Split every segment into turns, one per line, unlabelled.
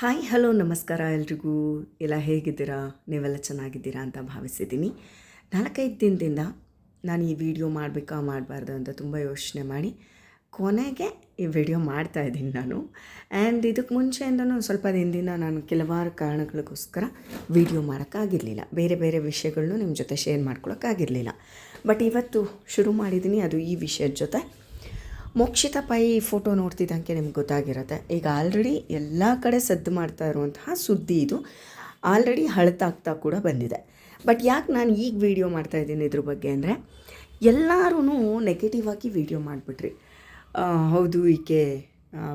Hi, hello, ನಮಸ್ಕಾರ ಎಲ್ರಿಗೂ. ಎಲ್ಲ ಹೇಗಿದ್ದೀರಾ? ನೀವೆಲ್ಲ ಚೆನ್ನಾಗಿದ್ದೀರಾ ಅಂತ ಭಾವಿಸಿದ್ದೀನಿ. ನಾಲ್ಕೈದು ದಿನದಿಂದ ನಾನು ಈ ವಿಡಿಯೋ ಮಾಡಬೇಕಾ ಮಾಡಬಾರ್ದು ಅಂತ ತುಂಬ ಯೋಚನೆ ಮಾಡಿ ಕೊನೆಗೆ ಈ ವಿಡಿಯೋ ಮಾಡ್ತಾ ಇದ್ದೀನಿ ನಾನು. ಆ್ಯಂಡ್ ಇದಕ್ಕೆ ಮುಂಚೆಯಿಂದನೂ ಸ್ವಲ್ಪ ದಿನದಿಂದ ನಾನು ಕೆಲವಾರು ಕಾರಣಗಳಿಗೋಸ್ಕರ ವಿಡಿಯೋ ಮಾಡೋಕ್ಕಾಗಿರಲಿಲ್ಲ. ಬೇರೆ ಬೇರೆ ವಿಷಯಗಳನ್ನೂ ನಿಮ್ಮ ಜೊತೆ ಶೇರ್ ಮಾಡ್ಕೊಳೋಕ್ಕಾಗಿರಲಿಲ್ಲ ಬಟ್ ಇವತ್ತು ಶುರು ಮಾಡಿದ್ದೀನಿ ಅದು ಈ ವಿಷಯದ ಜೊತೆ. ಮೋಕ್ಷಿತ ಪೈ ಫೋಟೋ ನೋಡ್ತಿದ್ದಂಗೆ ನಿಮ್ಗೆ ಗೊತ್ತಾಗಿರುತ್ತೆ. ಈಗ ಆಲ್ರೆಡಿ ಎಲ್ಲ ಕಡೆ ಸದ್ದು ಮಾಡ್ತಾ ಇರುವಂತಹ ಸುದ್ದಿ ಇದು. ಆಲ್ರೆಡಿ ಹಳತಾಗ್ತಾ ಕೂಡ ಬಂದಿದೆ. ಬಟ್ ಯಾಕೆ ನಾನು ಈಗ ವಿಡಿಯೋ ಮಾಡ್ತಾ ಇದ್ದೀನಿ ಇದ್ರ ಬಗ್ಗೆ ಅಂದರೆ ಎಲ್ಲರೂ ನೆಗೆಟಿವ್ ಆಗಿ ವಿಡಿಯೋ ಮಾಡಿಬಿಟ್ರಿ. ಹೌದು ಈಕೆ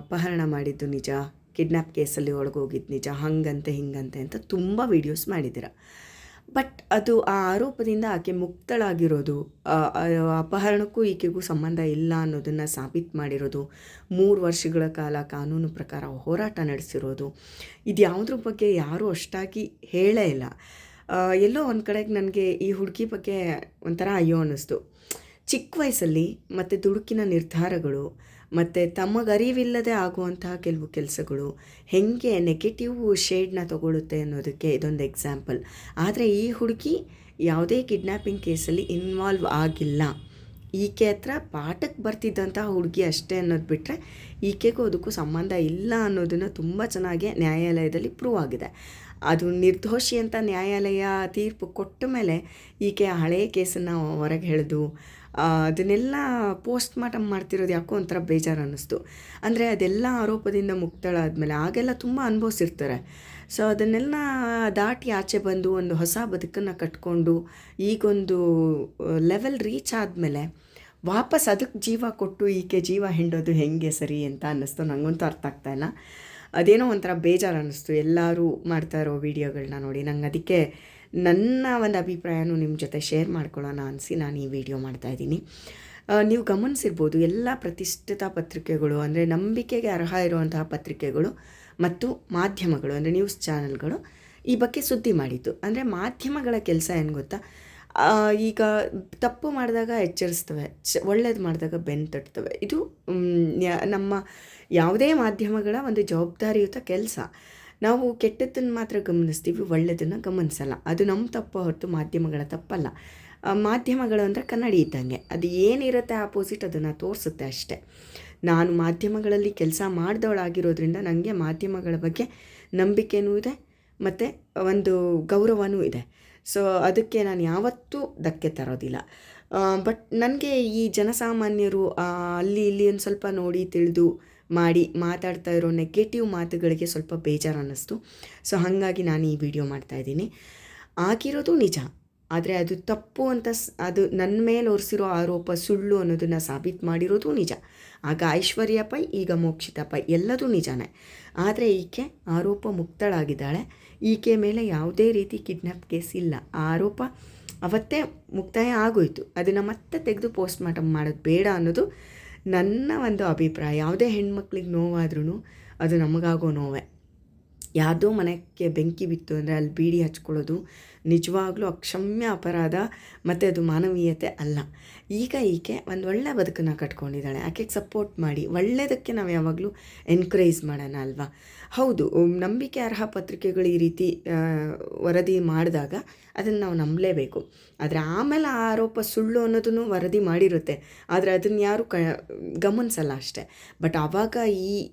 ಅಪಹರಣ ಮಾಡಿದ್ದು ನಿಜ ಕಿಡ್ನ್ಯಾಪ್ ಕೇಸಲ್ಲಿ ಒಳಗೋಗಿದ್ದು ನಿಜ, ಹಂಗಂತೆ, ಹಿಂಗಂತೆ ಅಂತ ತುಂಬ ವೀಡಿಯೋಸ್ ಮಾಡಿದ್ದೀರ. ಬಟ್ ಅದು ಆ ಆರೋಪದಿಂದ ಆಕೆ ಮುಕ್ತಳಾಗಿರೋದು. ಅಪಹರಣಕ್ಕೂ ಈಕೆಗೂ ಸಂಬಂಧ ಇಲ್ಲ ಅನ್ನೋದನ್ನು ಸಾಬೀತು ಮಾಡಿರೋದು. ಮೂರು ವರ್ಷಗಳ ಕಾಲ ಕಾನೂನು ಪ್ರಕಾರ ಹೋರಾಟ ನಡೆಸಿರೋದು. ಇದು ಯಾವುದ್ರ ಬಗ್ಗೆ ಯಾರೂ ಅಷ್ಟಾಗಿ ಹೇಳೇ ಇಲ್ಲ. ಎಲ್ಲೋ ಒಂದು ಕಡೆಗೆ ನನಗೆ ಈ ಹುಡುಗಿ ಬಗ್ಗೆ ಒಂಥರ ಅಯ್ಯೋ ಅನ್ನಿಸ್ತು. ಚಿಕ್ಕ ವಯಸ್ಸಲ್ಲಿ ಮತ್ತು ದುಡುಕಿನ ನಿರ್ಧಾರಗಳು ಮತ್ತು ತಮಗರಿವಿಲ್ಲದೆ ಆಗುವಂತಹ ಕೆಲವು ಕೆಲಸಗಳು ಹೇಗೆ ನೆಗೆಟಿವ್ ಶೇಡ್ನ ತಗೊಳ್ಳುತ್ತೆ ಅನ್ನೋದಕ್ಕೆ ಇದೊಂದು ಎಕ್ಸಾಂಪಲ್ ಆದರೆ ಈ ಹುಡುಗಿ ಯಾವುದೇ ಕಿಡ್ನ್ಯಾಪಿಂಗ್ ಕೇಸಲ್ಲಿ ಇನ್ವಾಲ್ವ್ ಆಗಿಲ್ಲ. ಈಕೆ ಹತ್ರ ಪಾಠಕ್ಕೆ ಬರ್ತಿದ್ದಂತಹ ಹುಡುಗಿ ಅಷ್ಟೇ ಅನ್ನೋದು ಬಿಟ್ಟರೆ ಈಕೆಗೂ ಅದಕ್ಕೂ ಸಂಬಂಧ ಇಲ್ಲ ಅನ್ನೋದನ್ನು ತುಂಬ ಚೆನ್ನಾಗಿ ನ್ಯಾಯಾಲಯದಲ್ಲಿ ಪ್ರೂವ್ ಆಗಿದೆ. ಅದು ನಿರ್ದೋಷಿ ಅಂತ ನ್ಯಾಯಾಲಯ ತೀರ್ಪು ಕೊಟ್ಟ ಮೇಲೆ ಈಕೆ ಹಳೆಯ ಕೇಸನ್ನು ಹೊರಗೆ ಎಳೆದು ಆ, ಅದನ್ನೆಲ್ಲ ಪೋಸ್ಟ್ ಮಾರ್ಟಮ್ ಮಾಡ್ತಿರೋದು ಯಾಕೋ ಒಂಥರ ಬೇಜಾರು ಅನ್ನಿಸ್ತು ಅಂದರೆ ಅದೆಲ್ಲ ಆರೋಪದಿಂದ ಮುಕ್ತಳಾದ್ಮೇಲೆ ಆಗೆಲ್ಲ ತುಂಬ ಅನುಭವಿಸಿರ್ತಾರೆ. ಸೊ ಅದನ್ನೆಲ್ಲ ದಾಟಿ ಆಚೆ ಬಂದು ಒಂದು ಹೊಸ ಬದುಕನ್ನು ಕಟ್ಕೊಂಡು ಈಗೊಂದು ಲೆವೆಲ್ ರೀಚ್ ಆದಮೇಲೆ ವಾಪಸ್ ಅದಕ್ಕೆ ಜೀವ ಕೊಟ್ಟು ಈಕೆ ಜೀವ ಹಿಂಡೋದು ಹೆಂಗೆ ಸರಿ ಅಂತ ಅನ್ನಿಸ್ತು. ನನಗಂತೂ ಅರ್ಥ ಆಗ್ತಾ ಇಲ್ಲ. ಅದೇನೋ ಒಂಥರ ಬೇಜಾರು ಅನ್ನಿಸ್ತು ಎಲ್ಲರೂ ಮಾಡ್ತಾ ಇರೋ ವೀಡಿಯೋಗಳನ್ನ ನೋಡಿ. ನಂಗೆ ಅದಕ್ಕೆ ನನ್ನ ಒಂದು ಅಭಿಪ್ರಾಯನೂ ನಿಮ್ಮ ಜೊತೆ ಶೇರ್ ಮಾಡ್ಕೊಳ್ಳೋಣ ಅನಿಸಿ ನಾನು ಈ ವಿಡಿಯೋ ಮಾಡ್ತಾಯಿದ್ದೀನಿ ನೀವು ಗಮನಿಸಿರ್ಬೋದು ಎಲ್ಲ ಪ್ರತಿಷ್ಠಿತ ಪತ್ರಿಕೆಗಳು, ಅಂದರೆ ನಂಬಿಕೆಗೆ ಅರ್ಹ ಇರುವಂತಹ ಪತ್ರಿಕೆಗಳು ಮತ್ತು ಮಾಧ್ಯಮಗಳು, ಅಂದರೆ ನ್ಯೂಸ್ ಚಾನೆಲ್ಗಳು ಈ ಬಗ್ಗೆ ಸುದ್ದಿ ಮಾಡಿದ್ದು. ಅಂದರೆ ಮಾಧ್ಯಮಗಳ ಕೆಲಸ ಏನು ಗೊತ್ತಾ? ಈಗ ತಪ್ಪು ಮಾಡಿದಾಗ ಎಚ್ಚರಿಸ್ತವೆ, ಚ, ಒಳ್ಳೇದು ಮಾಡಿದಾಗ ಬೆನ್ನು ತಟ್ತವೆ. ಇದು ನಮ್ಮ ಯಾವುದೇ ಮಾಧ್ಯಮಗಳ ಒಂದು ಜವಾಬ್ದಾರಿಯುತ ಕೆಲಸ. ನಾವು ಕೆಟ್ಟದ್ದನ್ನು ಮಾತ್ರ ಗಮನಿಸ್ತೀವಿ ಒಳ್ಳೆಯದನ್ನು ಗಮನಿಸಲ್ಲ. ಅದು ನಮ್ಮ ತಪ್ಪು ಹೊರತು ಮಾಧ್ಯಮಗಳ ತಪ್ಪಲ್ಲ. ಮಾಧ್ಯಮಗಳು ಅಂದರೆ ಕನ್ನಡಿ ಇದ್ದಂಗೆ. ಅದು ಏನಿರುತ್ತೆ ಆಪೋಸಿಟ್ ಅದನ್ನು ತೋರಿಸುತ್ತೆ ಅಷ್ಟೇ. ನಾನು ಮಾಧ್ಯಮಗಳಲ್ಲಿ ಕೆಲಸ ಮಾಡಿದವಳಾಗಿರೋದ್ರಿಂದ ನನಗೆ ಮಾಧ್ಯಮಗಳ ಬಗ್ಗೆ ನಂಬಿಕೆನೂ ಇದೆ, ಮತ್ತು ಒಂದು ಗೌರವನೂ ಇದೆ. ಸೊ ಅದಕ್ಕೆ ನಾನು ಯಾವತ್ತೂ ಧಕ್ಕೆ ತರೋದಿಲ್ಲ. ಬಟ್ ನನಗೆ ಈ ಜನಸಾಮಾನ್ಯರು ಅಲ್ಲಿ ಇಲ್ಲಿ ಒಂದು ಸ್ವಲ್ಪ ನೋಡಿ ತಿಳಿದು ಮಾಡಿ ಮಾತಾಡ್ತಾ ಇರೋ ನೆಗೆಟಿವ್ ಮಾತುಗಳಿಗೆ ಸ್ವಲ್ಪ ಬೇಜಾರು ಅನ್ನಿಸ್ತು ಸೊ ಹಾಗಾಗಿ ನಾನು ಈ ವಿಡಿಯೋ ಮಾಡ್ತಾಯಿದ್ದೀನಿ ಆಗಿರೋದು ನಿಜ, ಆದರೆ ಅದು ತಪ್ಪು ಅಂತ ಅದು ನನ್ನ ಮೇಲೆ ಒರೆಸಿರೋ ಆರೋಪ ಸುಳ್ಳು ಅನ್ನೋದನ್ನು ಸಾಬೀತು ಮಾಡಿರೋದು ನಿಜ. ಆಗ ಐಶ್ವರ್ಯ ಪೈ, ಈಗ ಮೋಕ್ಷಿತ ಪೈ, ಎಲ್ಲದೂ ನಿಜನೇ. ಆದರೆ ಈಕೆ ಆರೋಪ ಮುಕ್ತಳಾಗಿದ್ದಾಳೆ. ಈಕೆ ಮೇಲೆ ಯಾವುದೇ ರೀತಿ ಕಿಡ್ನಾಪ್ ಕೇಸ್ ಇಲ್ಲ. ಆರೋಪ ಅವತ್ತೇ ಮುಕ್ತಾಯ ಆಗೋಯಿತು. ಅದನ್ನು ಮತ್ತೆ ತೆಗೆದು ಪೋಸ್ಟ್ ಮಾರ್ಟಮ್ ಮಾಡೋದು ಬೇಡ ಅನ್ನೋದು ನನ್ನ ಒಂದು ಅಭಿಪ್ರಾಯ. ಯಾವುದೇ ಹೆಣ್ಮಕ್ಳಿಗೆ ನೋವಾದ್ರೂ ಅದು ನಮಗಾಗೋ ನೋವೇ. ಯಾವುದೋ ಮನೆಗೆ ಬೆಂಕಿ ಬಿತ್ತು ಅಂದರೆ ಅಲ್ಲಿ ಬೀಡಿ ಹಚ್ಕೊಳ್ಳೋದು ನಿಜವಾಗ್ಲೂ ಅಕ್ಷಮ್ಯ ಅಪರಾಧ ಮತ್ತು ಅದು ಮಾನವೀಯತೆ ಅಲ್ಲ. ಈಗ ಈಕೆ ಒಂದು ಒಳ್ಳೆ ಬದುಕನ್ನು ಕಟ್ಕೊಂಡಿದ್ದಾಳೆ. ಆಕೆಗೆ ಸಪೋರ್ಟ್ ಮಾಡಿ. ಒಳ್ಳೆಯದಕ್ಕೆ ನಾವು ಯಾವಾಗಲೂ ಎನ್ಕರೇಜ್ ಮಾಡೋಣ ಅಲ್ವಾ? ಹೌದು ನಂಬಿಕೆ ಅರ್ಹ ಪತ್ರಿಕೆಗಳು ಈ ರೀತಿ ವರದಿ ಮಾಡಿದಾಗ ಅದನ್ನು ನಾವು ನಂಬಲೇಬೇಕು. ಆದರೆ ಆಮೇಲೆ ಆ ಆರೋಪ ಸುಳ್ಳು ಅನ್ನೋದನ್ನು ವರದಿ ಮಾಡಿರುತ್ತೆ. ಆದರೆ ಅದನ್ನು ಯಾರು ಕ, ಗಮನಿಸಲ್ಲ ಅಷ್ಟೇ. ಬಟ್ ಆವಾಗ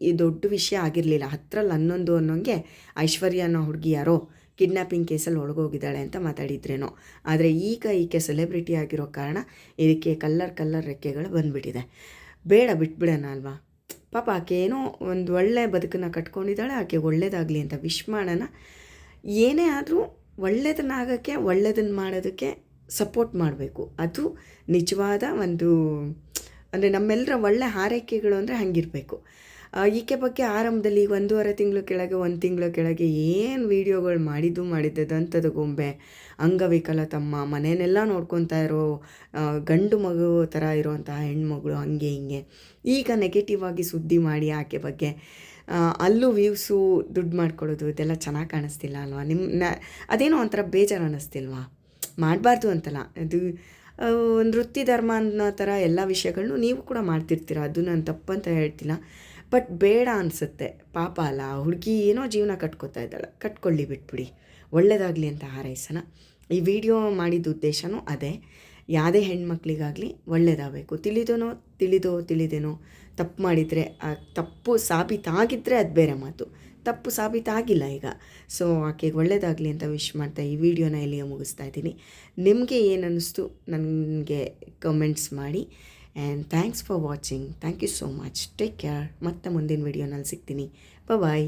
ಈ ದೊಡ್ಡ ವಿಷಯ ಆಗಿರಲಿಲ್ಲ. ಹತ್ತರಲ್ಲಿ ಹನ್ನೊಂದು ಅನ್ನೋಂಗೆ ಐಶ್ವರ್ಯ ಅನ್ನೋ ಹುಡುಗಿ ಯಾರೋ ಕಿಡ್ನ್ಯಾಪಿಂಗ್ ಕೇಸಲ್ಲಿ ಒಳಗೋಗಿದ್ದಾಳೆ ಅಂತ ಮಾತಾಡಿದ್ರೇನೋ. ಆದರೆ ಈಗ ಈಕೆ ಸೆಲೆಬ್ರಿಟಿ ಆಗಿರೋ ಕಾರಣ ಇದಕ್ಕೆ ಕಲ್ಲರ್ ಕಲ್ಲರ್ ರೆಕ್ಕೆಗಳು ಬಂದುಬಿಟ್ಟಿದೆ. ಬೇಡ, ಬಿಟ್ಬಿಡೋಣ ಅಲ್ವಾ? ಪಾಪ ಆಕೆ ಏನೋ ಒಂದು ಒಳ್ಳೆ ಬದುಕನ್ನು ಕಟ್ಕೊಂಡಿದ್ದಾಳೆ, ಆಕೆ ಒಳ್ಳೇದಾಗಲಿ ಅಂತ ವಿಶ್ ಮಾಡೋಣ. ಏನೇ ಆದರೂ ಒಳ್ಳೆಯದನ್ನಾಗೋಕ್ಕೆ ಒಳ್ಳೆಯದನ್ನು ಮಾಡೋದಕ್ಕೆ ಸಪೋರ್ಟ್ ಮಾಡಬೇಕು. ಅದು ನಿಜವಾದ ಒಂದು, ಅಂದರೆ ನಮ್ಮೆಲ್ಲರ ಒಳ್ಳೆ ಹಾರೈಕೆಗಳು ಅಂದರೆ ಹಂಗಿರಬೇಕು. ಈಕೆ ಬಗ್ಗೆ ಆರಂಭದಲ್ಲಿ ಒಂದೂವರೆ ತಿಂಗಳು ಕೆಳಗೆ, ಒಂದು ತಿಂಗಳ ಕೆಳಗೆ ಏನು ವೀಡಿಯೋಗಳು ಮಾಡಿದ್ದು ಮಾಡಿದ್ದೆ ದಂತದ ಗೊಂಬೆ. ಅಂಗವಿಕಲ ತಮ್ಮ ಮನೆಯನ್ನೆಲ್ಲ ನೋಡ್ಕೊತಾ ಇರೋ ಗಂಡು ಮಗು ಥರ ಇರುವಂತಹ ಹೆಣ್ಮಗಳು ಹಂಗೆ ಹಿಂಗೆ. ಈಗ ನೆಗೆಟಿವ್ ಆಗಿ ಸುದ್ದಿ ಮಾಡಿ ಆಕೆ ಬಗ್ಗೆ. ಅಲ್ಲೂ ವ್ಯೂವ್ಸು ದುಡ್ಡು ಮಾಡ್ಕೊಳ್ಳೋದು ಇದೆಲ್ಲ ಚೆನ್ನಾಗಿ ಕಾಣಿಸ್ತಿಲ್ಲ ಅಲ್ವಾ? ನಿಮ್ಮ ಅದೇನೋ ಒಂಥರ ಬೇಜಾರು ಅನ್ನಿಸ್ತಿಲ್ವಾ? ಮಾಡಬಾರ್ದು ಅಂತಲ್ಲ. ಅದು ನೃತ್ಯ ಧರ್ಮ ಅನ್ನೋ ಥರ ಎಲ್ಲ ವಿಷಯಗಳನ್ನು ನೀವು ಕೂಡ ಮಾಡ್ತಿರ್ತೀರ. ಅದು ನಾನು ತಪ್ಪಂತ ಹೇಳ್ತಿಲ್ಲ. ಬಟ್ ಬೇಡ ಅನಿಸುತ್ತೆ. ಪಾಪ ಅಲ್ಲ ಹುಡುಗಿ ಏನೋ ಜೀವನ ಕಟ್ಕೋತಾ ಇದ್ದಾಳೆ. ಕಟ್ಕೊಳ್ಳಿ ಬಿಟ್ಬಿಡಿ. ಒಳ್ಳೆಯದಾಗಲಿ ಅಂತ ಹಾರೈಸೋಣ. ಈ ವಿಡಿಯೋ ಮಾಡಿದ ಉದ್ದೇಶವೂ ಅದೇ. ಯಾವುದೇ ಹೆಣ್ಮಕ್ಳಿಗಾಗಲಿ ಒಳ್ಳೆಯದಾಗಬೇಕು ತಿಳಿದೋನೋ, ತಿಳಿದೋ, ತಿಳಿದೇನೋ ತಪ್ಪು ಮಾಡಿದರೆ ತಪ್ಪು ಸಾಬೀತಾಗಿದ್ದರೆ ಅದು ಬೇರೆ ಮಾತು. ತಪ್ಪು ಸಾಬೀತಾಗಿಲ್ಲ ಈಗ. ಸೊ ಆಕೆಗೆ ಒಳ್ಳೆಯದಾಗಲಿ ಅಂತ ವಿಶ್ ಮಾಡ್ತಾ ಈ ವಿಡಿಯೋನ ಇಲ್ಲಿಗೆ ಮುಗಿಸ್ತಾ ಇದ್ದೀನಿ. ನಿಮಗೆ ಏನು ಅನ್ನಿಸ್ತು ನನಗೆ ಕಮೆಂಟ್ಸ್ ಮಾಡಿ. And thanks for watching thank you so much take care ಮತ್ತೆ ಮುಂದಿನ ವಿಡಿಯೋನಲ್ಲಿ ಸಿಗ್ತೀನಿ. ಬಾಯ್